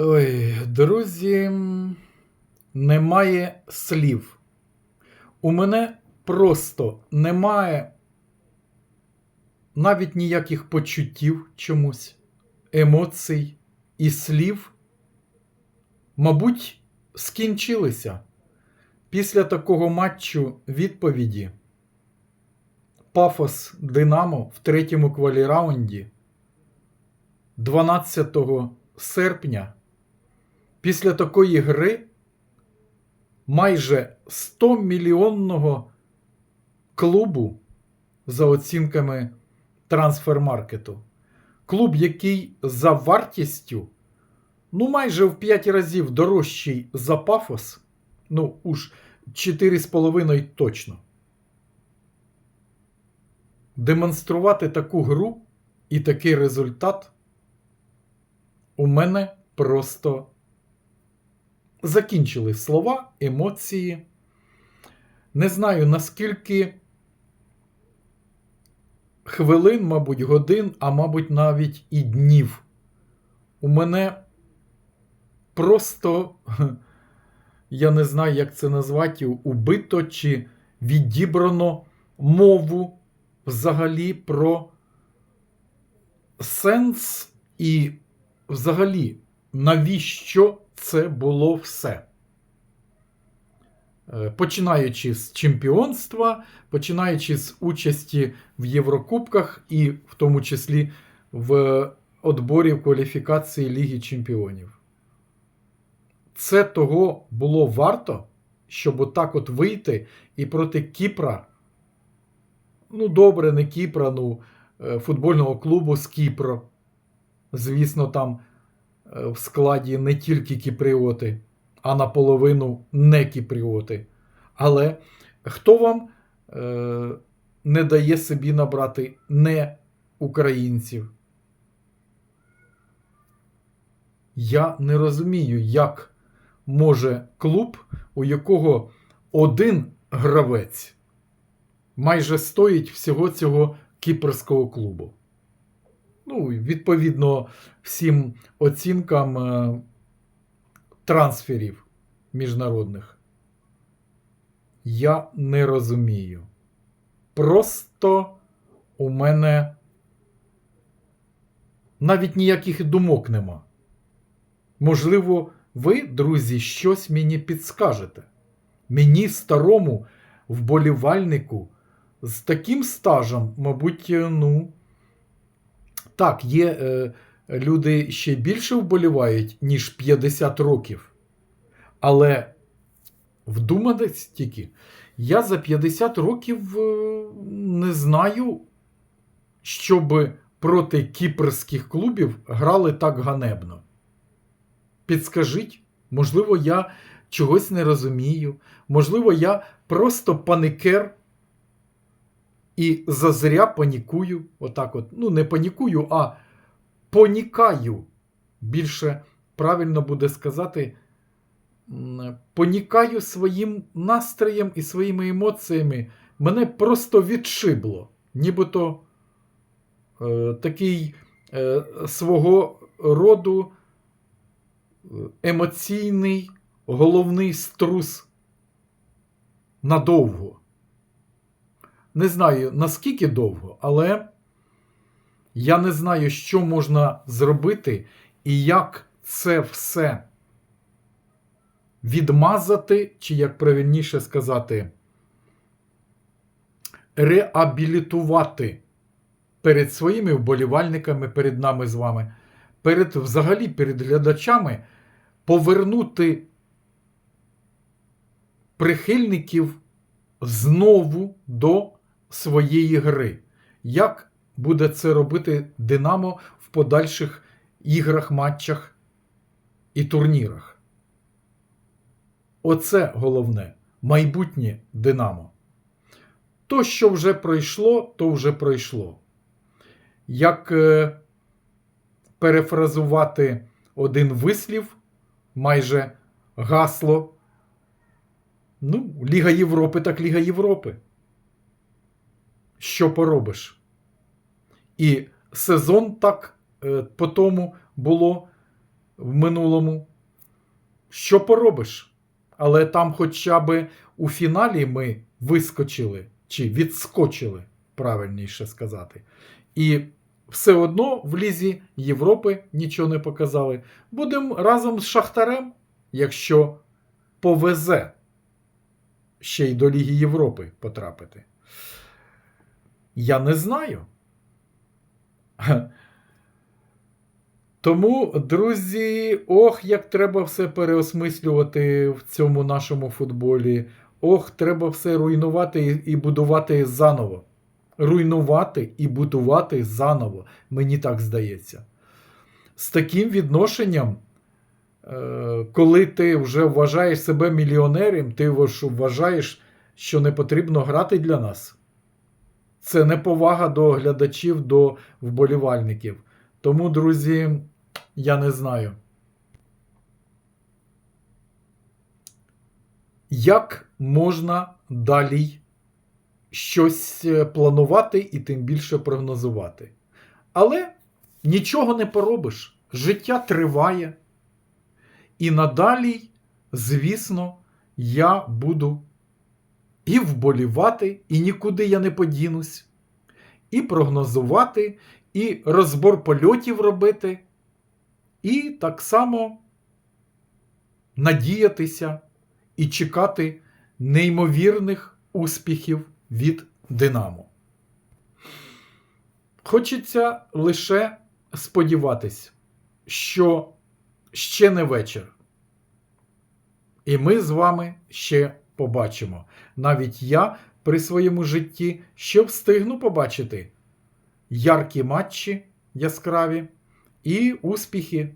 Ой, друзі, немає слів. У мене просто немає навіть ніяких почуттів чомусь, емоцій і слів. Мабуть, скінчилися. Після такого матчу відповіді Пафос Динамо в третьому кваліраунді 12 серпня після такої гри майже 100 мільйонного клубу за оцінками трансфермаркету. Клуб, який за вартістю, ну майже в 5 разів дорожчий за пафос, ну уж 4,5 точно. Демонструвати таку гру і такий результат у мене просто закінчили слова, емоції. Не знаю, наскільки хвилин, мабуть, годин, а мабуть, навіть і днів. У мене просто, я не знаю, як це назвати, убито чи відібрано мову взагалі про сенс і взагалі, навіщо це було все? Е, Починаючи з чемпіонства, починаючи з участі в Єврокубках і в тому числі в отборі в кваліфікації Ліги Чемпіонів. Це того було варто, щоб отак от вийти і проти Кіпра. Ну, добре, не Кіпра, ну, е, футбольного клубу з Кіпро. Звісно, там в складі не тільки кіпріоти, а наполовину не кіпріоти. Але хто вам е, не дає собі набрати не українців? Я не розумію, як може клуб, у якого один гравець майже стоїть всього цього кіпрського клубу. Ну, відповідно всім оцінкам е, трансферів міжнародних. Я не розумію. Просто у мене навіть ніяких думок нема. Можливо, ви, друзі, щось мені підскажете. Мені, старому вболівальнику, з таким стажем, мабуть, е, ну. Так, є е, люди ще більше вболівають, ніж 50 років. Але вдумайтесь тільки, я за 50 років е, не знаю, щоб проти кіпрських клубів грали так ганебно. Підскажіть, можливо, я чогось не розумію, можливо, я просто паникер і зазря панікую. Отак от. Ну, не панікую, а понікаю. Більше правильно буде сказати, понікаю своїм настроєм і своїми емоціями. Мене просто відшибло. Нібито е, такий е, свого роду е, емоційний головний струс надовго. Не знаю наскільки довго, але я не знаю, що можна зробити і як це все відмазати, чи, як правильніше сказати, реабілітувати перед своїми вболівальниками, перед нами з вами, перед взагалі перед глядачами, повернути прихильників знову до своєї гри. Як буде це робити Динамо в подальших іграх, матчах і турнірах? Оце головне майбутнє Динамо. То, що вже пройшло, то вже пройшло. Як е, перефразувати один вислів, майже гасло. Ну, Ліга Європи, так Ліга Європи що поробиш. І сезон так е, по тому було в минулому. Що поробиш? Але там хоча б у фіналі ми вискочили чи відскочили, правильніше сказати. І все одно в Лізі Європи нічого не показали. Будемо разом з Шахтарем, якщо повезе ще й до Ліги Європи потрапити. Я не знаю. Тому, друзі, ох, як треба все переосмислювати в цьому нашому футболі. Ох, треба все руйнувати і будувати заново. Руйнувати і будувати заново, мені так здається. З таким відношенням, е, коли ти вже вважаєш себе мільйонером, ти вважаєш, що не потрібно грати для нас. Це неповага до глядачів, до вболівальників. Тому, друзі, я не знаю. Як можна далі щось е, планувати і тим більше прогнозувати? Але нічого не поробиш. Життя триває. І надалі, звісно, я буду і вболівати, і нікуди я не подінусь, і прогнозувати, і розбор польотів робити, і так само надіятися і чекати неймовірних успіхів від Динамо. Хочеться лише сподіватись, що ще не вечір. І ми з вами ще побачимо. Навіть я при своєму житті ще встигну побачити яркі матчі яскраві і успіхи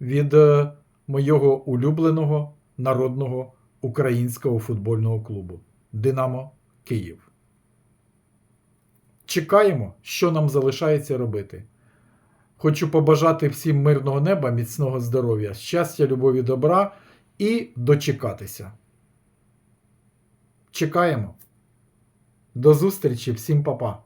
від е, моєго улюбленого народного українського футбольного клубу Динамо Київ. Чекаємо, що нам залишається робити. Хочу побажати всім мирного неба, міцного здоров'я, щастя, любові, добра і дочекатися. Чекаємо. До зустрічі, всім па-па.